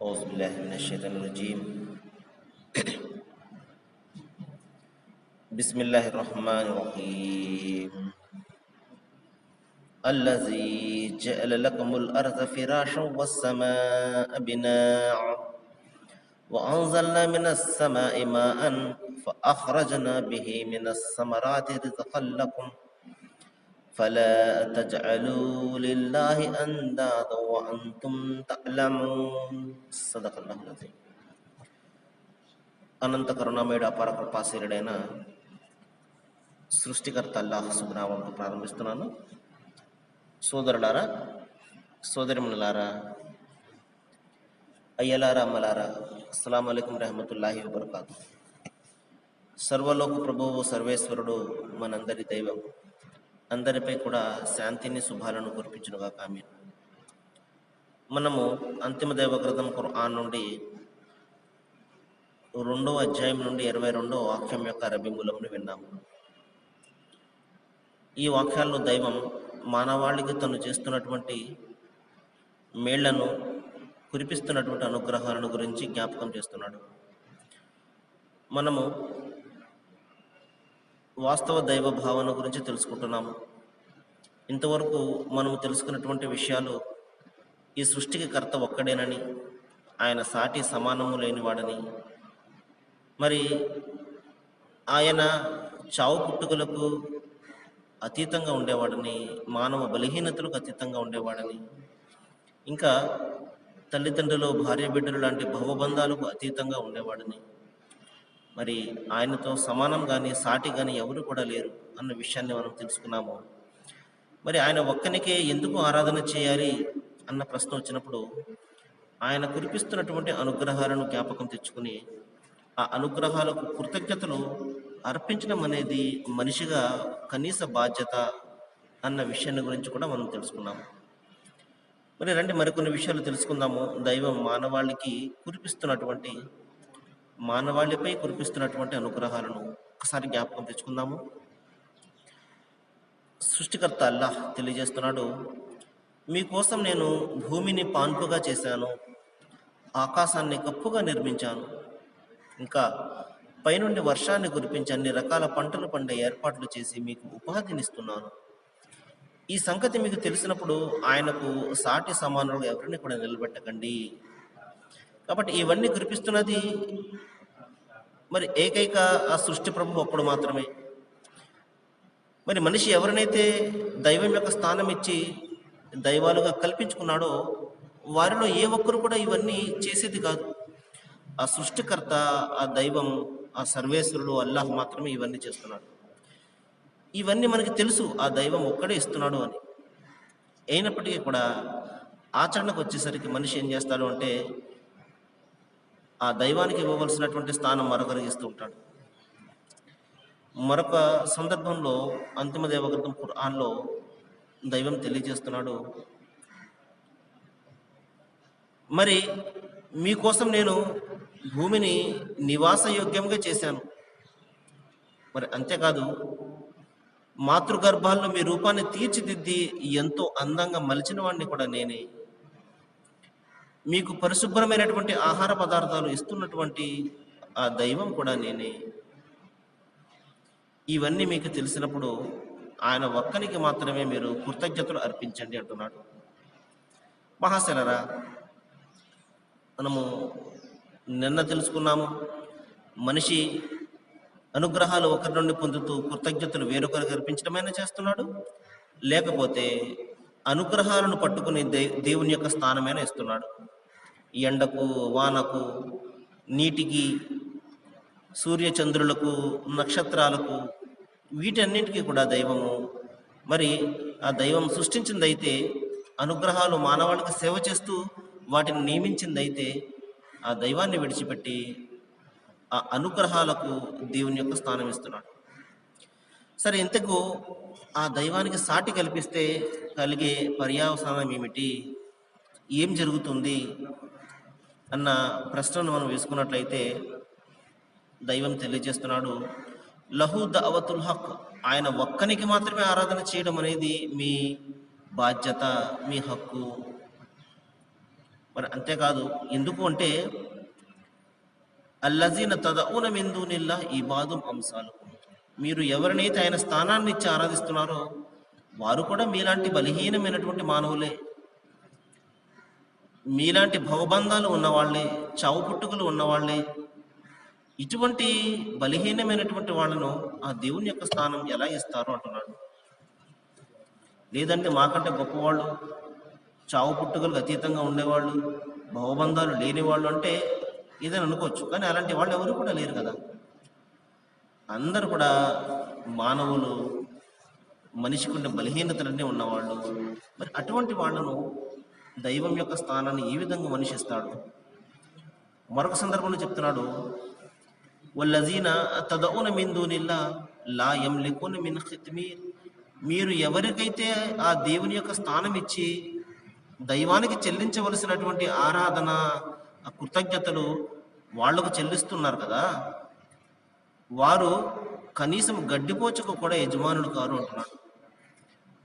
أعوذ بالله من الشيطان الرجيم. بسم الله الرحمن الرحيم. الذي جعل لكم الأرض فراشا والسماء بناء وأنزلنا من السماء ماء فأخرجنا به من الثمرات رزقا لكم. فلا تجعلوا لله أندادا وأنتم تعلمون صدق الله العظيم అనంత కరుణామయుడు అపార కృపాశీరుడైన సృష్టికర్త అల్లాహ్ శుభనామంతో ప్రారంభిస్తున్నాను సోదరులారా సోదరిమణులారా అయ్యలారా అమ్మలారా అస్సలం అయికం రహమతుల్లాహి వబర్కాతు సర్వలోక ప్రభువు సర్వేశ్వరుడు మనందరి దైవం అందరిపై కూడా శాంతిని శుభాలను కురిపించునుగా కామీ మనము అంతిమ దైవ గ్రంథం నుండి రెండో అధ్యాయం నుండి ఇరవై రెండో వాక్యం యొక్క అరబీ మూలంను విన్నాము. ఈ వాక్యాల్లో దైవం మానవాళికి తను చేస్తున్నటువంటి మేళ్ళను కురిపిస్తున్నటువంటి అనుగ్రహాలను గురించి జ్ఞాపకం చేస్తున్నాడు. మనము వాస్తవ దైవ భావన గురించి తెలుసుకుంటున్నాము. ఇంతవరకు మనము తెలుసుకున్నటువంటి విషయాలు ఈ సృష్టికి కర్త ఒక్కడేనని ఆయన సాటి సమానము లేనివాడని మరి ఆయన చావు పుట్టుకలకు అతీతంగా ఉండేవాడని మానవ బలహీనతలకు అతీతంగా ఉండేవాడని. ఇంకా తల్లిదండ్రులు భార్య బిడ్డలు లాంటి భవబంధాలకు అతీతంగా ఉండేవాడని. మరి ఆయనతో సమానం కానీ సాటి కానీ ఎవరు కూడా లేరు అన్న విషయాన్ని మనం తెలుసుకున్నాము. మరి ఆయన ఒక్కనికే ఎందుకు ఆరాధన చేయాలి అన్న ప్రశ్న వచ్చినప్పుడు ఆయన కురిపిస్తున్నటువంటి అనుగ్రహాలను జ్ఞాపకం తెచ్చుకుని ఆ అనుగ్రహాలకు కృతజ్ఞతలు అర్పించడం అనేది మనిషిగా కనీస బాధ్యత అన్న విషయాన్ని గురించి కూడా మనం తెలుసుకున్నాము మరి రండి మరికొన్ని విషయాలు తెలుసుకుందాము. దైవం మానవాళికి కురిపిస్తున్నటువంటి మానవాళిపై కురిపిస్తున్నటువంటి అనుగ్రహాలను ఒకసారి జ్ఞాపకం తెచ్చుకుందాము. సృష్టికర్త అల్లాహ్ తెలియజేస్తున్నాడు మీకోసం నేను భూమిని పాన్పుగా చేశాను ఆకాశాన్ని కప్పుగా నిర్మించాను. ఇంకా పైనుండి వర్షాన్ని కురిపించి అన్ని రకాల పంటలు పండే ఏర్పాట్లు చేసి మీకు ఉపాధినిస్తున్నాను. ఈ సంగతి మీకు తెలిసినప్పుడు ఆయనకు సాటి సమానులు ఎవరిని కూడా నిలబెట్టకండి. కాబట్టి ఇవన్నీ కురిపిస్తున్నది మరి ఏకైక ఆ సృష్టి ప్రభు ఒక్కడు మాత్రమే. మరి మనిషి ఎవరినైతే దైవం యొక్క స్థానం ఇచ్చి దైవాలుగా కల్పించుకున్నాడో వారిలో ఏ ఒక్కరు కూడా ఇవన్నీ చేసేది కాదు. ఆ సృష్టికర్త ఆ దైవం ఆ సర్వేశ్వరుడు అల్లాహ్ మాత్రమే ఇవన్నీ చేస్తున్నాడు. ఇవన్నీ మనకి తెలుసు ఆ దైవం ఒక్కడే ఇస్తున్నాడు అని. అయినప్పటికీ కూడా ఆచరణకు వచ్చేసరికి మనిషి ఏం చేస్తాడు అంటే ఆ దైవానికి ఇవ్వవలసినటువంటి స్థానం మరొకరికి ఇస్తూ ఉంటాడు. మరొక సందర్భంలో అంతిమ దేవగ్రంథం ఖురాన్లో దైవం తెలియజేస్తున్నాడు. మరి మీకోసం నేను భూమిని నివాసయోగ్యంగా చేశాను. మరి అంతేకాదు మాతృగర్భాల్లో మీ రూపాన్ని తీర్చిదిద్ది ఎంతో అందంగా మలిచిన వాడిని కూడా నేనే. మీకు పరిశుభ్రమైనటువంటి ఆహార పదార్థాలు ఇస్తున్నటువంటి ఆ దైవం కూడా నేనే. ఇవన్నీ మీకు తెలిసినప్పుడు ఆయన ఒక్కనికి మాత్రమే మీరు కృతజ్ఞతలు అర్పించండి అంటున్నాడు. మహాశలరా మనము నిన్న తెలుసుకున్నాము మనిషి అనుగ్రహాలు ఒకరి నుండి పొందుతూ కృతజ్ఞతలు వేరొకరికి అర్పించడమైనా చేస్తున్నాడు. లేకపోతే అనుగ్రహాలను పట్టుకుని దే దేవుని యొక్క స్థానమైనా ఇస్తున్నాడు. ఎండకు వానకు నీటికి సూర్యచంద్రులకు నక్షత్రాలకు వీటన్నిటికీ కూడా దైవము. మరి ఆ దైవం సృష్టించిందైతే అనుగ్రహాలు మానవాళికి సేవ చేస్తూ వాటిని నియమించిందైతే ఆ దైవాన్ని విడిచిపెట్టి ఆ అనుగ్రహాలకు దేవుని యొక్క స్థానం ఇస్తున్నాడు. సరే ఇంతకు ఆ దైవానికి సాటి కల్పిస్తే కలిగే పర్యావసానం ఏమిటి? ఏం జరుగుతుంది? అన్న ప్రశ్నను మనం వేసుకున్నట్లయితే దైవం తెలియజేస్తున్నాడు లహు దావతుల్ హక్ ఆయన ఒక్కనికి మాత్రమే ఆరాధన చేయడం అనేది మీ బాధ్యత మీ హక్కు. మరి అంతేకాదు ఎందుకు అంటే అల్లజీన తదౌన మిందూనిల్లా ఇబాదుం అంశాలు మీరు ఎవరినైతే ఆయన స్థానాన్ని ఇచ్చి ఆరాధిస్తున్నారో వారు కూడా మీలాంటి బలహీనమైనటువంటి మానవులే. మీలాంటి భవబంధాలు ఉన్నవాళ్ళే చావు పుట్టుకలు ఉన్నవాళ్ళే ఇటువంటి బలహీనమైనటువంటి వాళ్ళను ఆ దేవుని యొక్క స్థానం ఎలా ఇస్తారు అంటున్నాడు. లేదంటే మాకంటే గొప్పవాళ్ళు చావు పుట్టుకలకు అతీతంగా ఉండేవాళ్ళు భవబంధాలు లేని వాళ్ళు అంటే ఏదైనా అనుకోవచ్చు. కానీ అలాంటి వాళ్ళు ఎవరు కూడా లేరు కదా. అందరు కూడా మానవులు మనిషికి ఉండే బలహీనతలన్నీ ఉన్నవాళ్ళు. మరి అటువంటి వాళ్ళను దైవం యొక్క స్థానాన్ని ఏ విధంగా మనిషిస్తాడు. మరొక సందర్భంలో చెప్తున్నాడు వల్లజీన తదౌన మిందునిల్లా దూనిల్లా లా యమ్లికున మిన్ ఖిత్మీర్ మీరు ఎవరికైతే ఆ దేవుని యొక్క స్థానం ఇచ్చి దైవానికి చెల్లించవలసినటువంటి ఆరాధన కృతజ్ఞతలు వాళ్ళకు చెల్లిస్తున్నారు కదా వారు కనీసం గడ్డిపోచకు కూడా యజమానులు కారు అంటున్నాడు.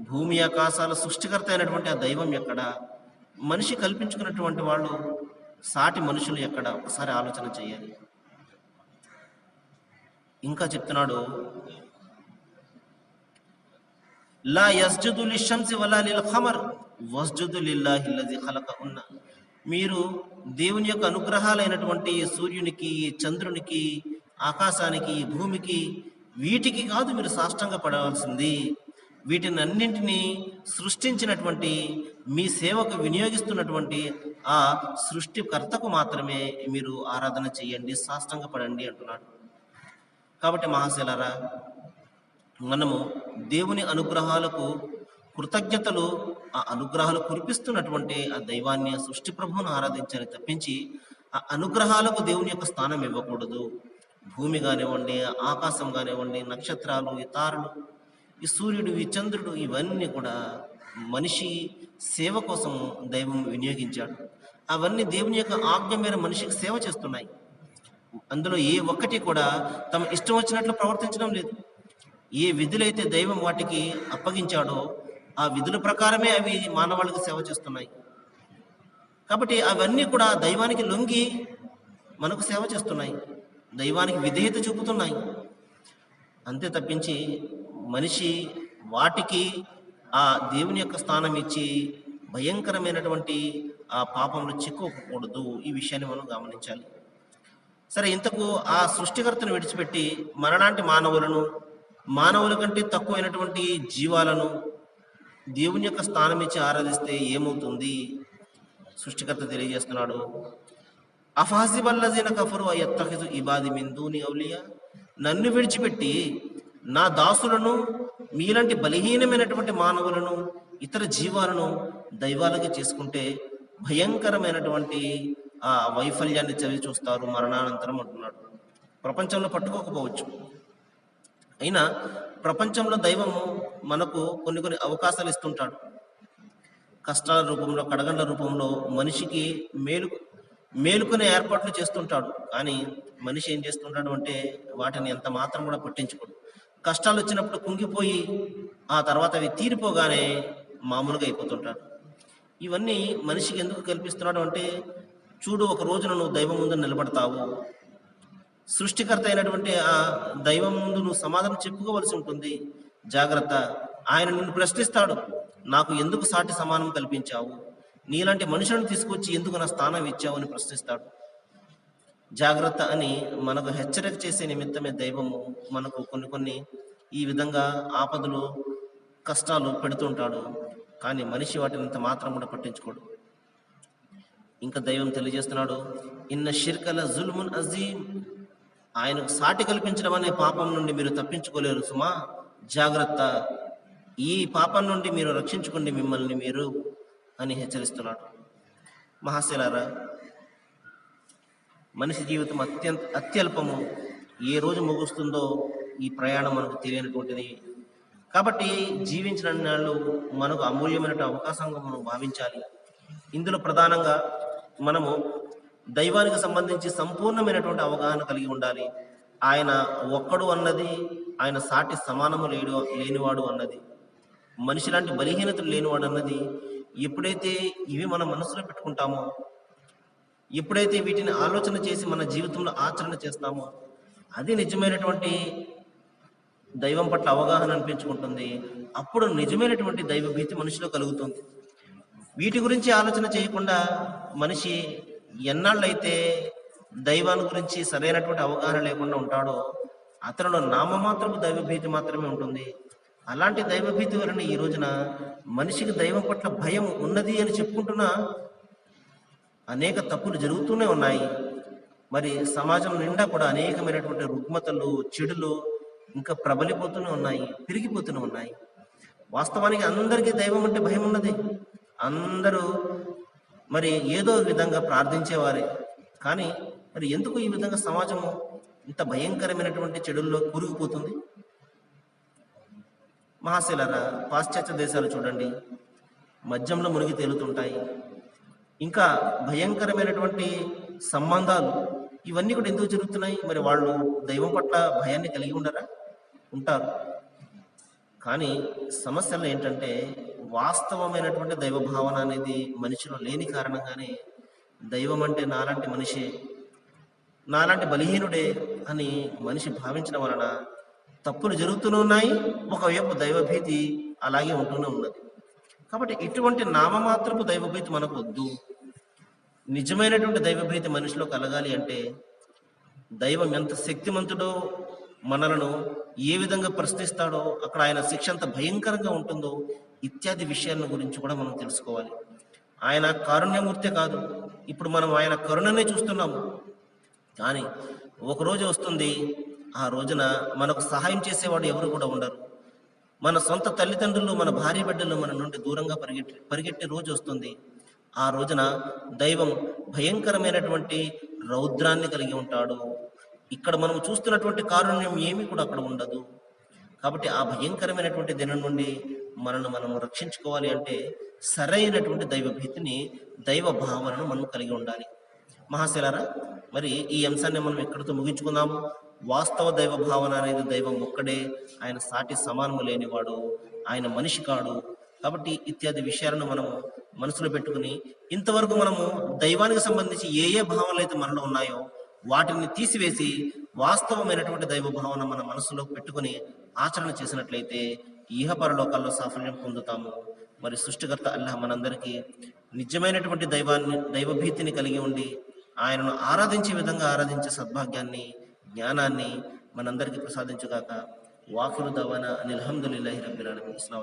భూమి ఆకాశాల సృష్టికర్త అయినటువంటి ఆ దైవం ఎక్కడ? మనిషి కల్పించుకున్నటువంటి వాళ్ళు సాటి మనుషులు ఎక్కడ? ఒకసారి ఆలోచన చేయాలి. ఇంకా చెప్తున్నాడు లా యస్జుదు లిషంసి వలా లిల్ ఖమర్ వస్జుదు లిల్లాహిల్లజీ ఖలకహున్న మీరు దేవుని యొక్క అనుగ్రహాలైనటువంటి సూర్యునికి చంద్రునికి ఆకాశానికి భూమికి వీటికి కాదు మీరు సాష్టంగా పడవలసింది. వీటిని అన్నింటినీ సృష్టించినటువంటి మీ సేవకు వినియోగిస్తున్నటువంటి ఆ సృష్టికర్తకు మాత్రమే మీరు ఆరాధన చేయండి సాష్టంగా పడండి అంటున్నాడు. కాబట్టి మహాశైలరా మనము దేవుని అనుగ్రహాలకు కృతజ్ఞతలు ఆ అనుగ్రహాలు కురిపిస్తున్నటువంటి ఆ దైవాన్ని సృష్టి ప్రభువును ఆరాధించాలి తప్పించి ఆ అనుగ్రహాలకు దేవుని యొక్క స్థానం ఇవ్వకూడదు. భూమి కానివ్వండి ఆకాశం కానివ్వండి నక్షత్రాలు ఈ తారలు ఈ సూర్యుడు ఈ చంద్రుడు ఇవన్నీ కూడా మనిషి సేవ కోసం దైవం వినియోగించాడు. అవన్నీ దేవుని యొక్క ఆజ్ఞ మేర మనిషికి సేవ చేస్తున్నాయి. అందులో ఏ ఒక్కటి కూడా తమ ఇష్టం వచ్చినట్లు ప్రవర్తించడం లేదు. ఏ విధులైతే దైవం వాటికి అప్పగించాడో ఆ విధుల ప్రకారమే అవి మానవాళికి సేవ చేస్తున్నాయి. కాబట్టి అవన్నీ కూడా దైవానికి లొంగి మనకు సేవ చేస్తున్నాయి. దైవానికి విధేయత చూపుతున్నాయి. అంతే తప్పించి మనిషి వాటికి ఆ దేవుని యొక్క స్థానం ఇచ్చి భయంకరమైనటువంటి ఆ పాపంలో చిక్కుకోకూడదు ఈ విషయాన్ని మనం గమనించాలి. సరే ఇంతకు ఆ సృష్టికర్తను విడిచిపెట్టి మనలాంటి మానవులను మానవుల కంటే తక్కువైనటువంటి జీవాలను దేవుని యొక్క స్థానం ఇచ్చి ఆరాధిస్తే ఏమవుతుంది? సృష్టికర్త తెలియజేస్తున్నాడు అఫాజిబల్లజీన కఫరు ఎత్తహిజు ఇబాది మిందూని అవులియా నన్ను విడిచిపెట్టి నా దాసులను మీలాంటి బలహీనమైనటువంటి మానవులను ఇతర జీవాలను దైవాలుగా చేసుకుంటే భయంకరమైనటువంటి ఆ వైఫల్యాన్ని చవి చూస్తారు మరణానంతరం అంటున్నాడు. ప్రపంచంలో పట్టుకోకపోవచ్చు. అయినా ప్రపంచంలో దైవము మనకు కొన్ని కొన్ని అవకాశాలు ఇస్తుంటాడు. కష్టాల రూపంలో కడగండ్ల రూపంలో మనిషికి మేలు మేలుకునే ఏర్పాట్లు చేస్తుంటాడు. కానీ మనిషి ఏం చేస్తుంటాడు అంటే వాటిని ఎంత మాత్రం కూడా పట్టించుకోడు. కష్టాలు వచ్చినప్పుడు కుంగిపోయి ఆ తర్వాత అవి తీరిపోగానే మామూలుగా అయిపోతుంటాడు ఇవన్నీ మనిషికి ఎందుకు కల్పిస్తున్నాడు అంటే చూడు ఒక రోజున నువ్వు దైవం ముందు నిలబడతావు. సృష్టికర్త అయినటువంటి ఆ దైవం ముందు నువ్వు సమాధానం చెప్పుకోవలసి ఉంటుంది. జాగ్రత్త. ఆయన నిన్ను ప్రశ్నిస్తాడు నాకు ఎందుకు సాటి సమానం కల్పించావు? నీలాంటి మనుషులను తీసుకొచ్చి ఎందుకు నా స్థానం ఇచ్చావు? అని ప్రశ్నిస్తాడు. జాగ్రత్త అని మనకు హెచ్చరిక చేసే నిమిత్తమే దైవము మనకు కొన్ని కొన్ని ఈ విధంగా ఆపదలు కష్టాలు పెడుతుంటాడు కానీ మనిషి వాటిని ఇంత మాత్రం కూడా పట్టించుకోడు. ఇంకా దైవం తెలియజేస్తున్నాడు ఇన్న షిర్కల జుల్మున్ అజీమ్. ఆయనకు సాటి కల్పించడం అనే పాపం నుండి మీరు తప్పించుకోలేరు సుమా. జాగ్రత్త. ఈ పాపం నుండి మీరు రక్షించుకోండి మిమ్మల్ని మీరు అని హెచ్చరిస్తున్నాడు. మహాశిలారా మనిషి జీవితం అత్యంత అత్యల్పము. ఏ రోజు ముగుస్తుందో ఈ ప్రయాణం మనకు తెలియనటువంటిది. కాబట్టి జీవించిన నాళ్ళు మనకు అమూల్యమైన అవకాశంగా మనం భావించాలి. ఇందులో ప్రధానంగా మనము దైవానికి సంబంధించి సంపూర్ణమైనటువంటి అవగాహన కలిగి ఉండాలి. ఆయన ఒక్కడు అన్నది ఆయన సాటి సమానము లేడు లేనివాడు అన్నది. మనిషి లాంటి బలహీనతలు లేనివాడు అన్నది ఎప్పుడైతే ఇవి మన మనసులో పెట్టుకుంటామో ఎప్పుడైతే వీటిని ఆలోచన చేసి మన జీవితంలో ఆచరణ చేస్తామో అది నిజమైనటువంటి దైవం పట్ల అవగాహన అనిపించుకుంటుంది. అప్పుడు నిజమైనటువంటి దైవ భీతి మనిషిలో కలుగుతుంది. వీటి గురించి ఆలోచన చేయకుండా మనిషి ఎన్నాళ్ళైతే దైవాన్ని గురించి సరైనటువంటి అవగాహన లేకుండా ఉంటాడో అతనిలో నామమాత్రపు దైవభీతి మాత్రమే ఉంటుంది. అలాంటి దైవభీతి వలన ఈ రోజున మనిషికి దైవం పట్ల భయం ఉన్నది అని చెప్పుకుంటున్నా అనేక తప్పులు జరుగుతూనే ఉన్నాయి. మరి సమాజం నిండా కూడా అనేకమైనటువంటి రుగ్మతలు చెడులు ఇంకా ప్రబలిపోతూనే ఉన్నాయి పెరిగిపోతూనే ఉన్నాయి. వాస్తవానికి అందరికీ దైవం అంటే భయం ఉన్నది. అందరూ మరి ఏదో విధంగా ప్రార్థించేవారే. కానీ మరి ఎందుకు ఈ విధంగా సమాజము ఇంత భయంకరమైనటువంటి చెడుల్లో కూరుకుపోతుంది? మహాశిలరా పాశ్చాత్య దేశాలు చూడండి. మద్యంలో మునిగి తేలుతుంటాయి. ఇంకా భయంకరమైనటువంటి సంబంధాలు ఇవన్నీ కూడా ఎందుకు జరుగుతున్నాయి? మరి వాళ్ళు దైవం పట్ల భయాన్ని కలిగి ఉండరా? ఉంటారు. కానీ సమస్యలు ఏంటంటే వాస్తవమైనటువంటి దైవ భావన అనేది మనిషిలో లేని కారణంగానే దైవం అంటే నాలాంటి మనిషి నాలాంటి బలహీనుడే అని మనిషి భావించడం వలన తప్పులు జరుగుతూనే ఉన్నాయి. ఒకవైపు దైవభీతి అలాగే ఉంటూనే ఉన్నది. కాబట్టి ఇటువంటి నామమాత్రపు దైవభీతి మనకు వద్దు నిజమైనటువంటి దైవభీతి మనిషిలో కలగాలి అంటే దైవం ఎంత శక్తిమంతుడో మనలను ఏ విధంగా ప్రశ్నిస్తాడో అక్కడ ఆయన శిక్ష ఎంత భయంకరంగా ఉంటుందో ఇత్యాది విషయాల గురించి కూడా మనం తెలుసుకోవాలి. ఆయన కారుణ్యమూర్తే కాదు. ఇప్పుడు మనం ఆయన కరుణనే చూస్తున్నాము. కానీ ఒక రోజు వస్తుంది ఆ రోజున మనకు సహాయం చేసేవాడు ఎవరు కూడా ఉండరు. మన సొంత తల్లిదండ్రులు మన భార్య బిడ్డలు మన నుండి దూరంగా పరిగెట్టి పరిగెట్టే రోజు వస్తుంది. ఆ రోజున దైవం భయంకరమైనటువంటి రౌద్రాన్ని కలిగి ఉంటాడు. ఇక్కడ మనం చూస్తున్నటువంటి కారుణ్యం ఏమీ కూడా అక్కడ ఉండదు. కాబట్టి ఆ భయంకరమైనటువంటి దినం నుండి మనల్ని మనం రక్షించుకోవాలి అంటే సరైనటువంటి దైవ భీతిని దైవ భావనను మనం కలిగి ఉండాలి. మహాశిలారా మరి ఈ అంశాన్ని మనం ఎక్కడితో ముగించుకుందాము? వాస్తవ దైవ భావన అనేది దైవం ఒక్కడే ఆయన సాటి సమానము లేనివాడు ఆయన మనిషి కాడు. కాబట్టి ఇత్యాది విషయాలను మనము మనసులో పెట్టుకుని ఇంతవరకు మనము దైవానికి సంబంధించి ఏ ఏ భావనలు అయితే మనలో ఉన్నాయో వాటిని తీసివేసి వాస్తవమైనటువంటి దైవ భావన మన మనసులో పెట్టుకుని ఆచరణ చేసినట్లయితే ఇహ పరలోకాల్లో సాఫల్యం పొందుతాము. మరి సృష్టికర్త అల్లాహ్ మనందరికీ నిజమైనటువంటి దైవాన్ని దైవభీతిని కలిగి ఉండి ఆయనను ఆరాధించే విధంగా ఆరాధించే సద్భాగ్యాన్ని జ్ఞానాన్ని మనందరికీ ప్రసాదించుగాక. వాకులు దవన అనిల్హమ్దుల్లాహి రబ్బిల్ అలమీ ఇస్లాం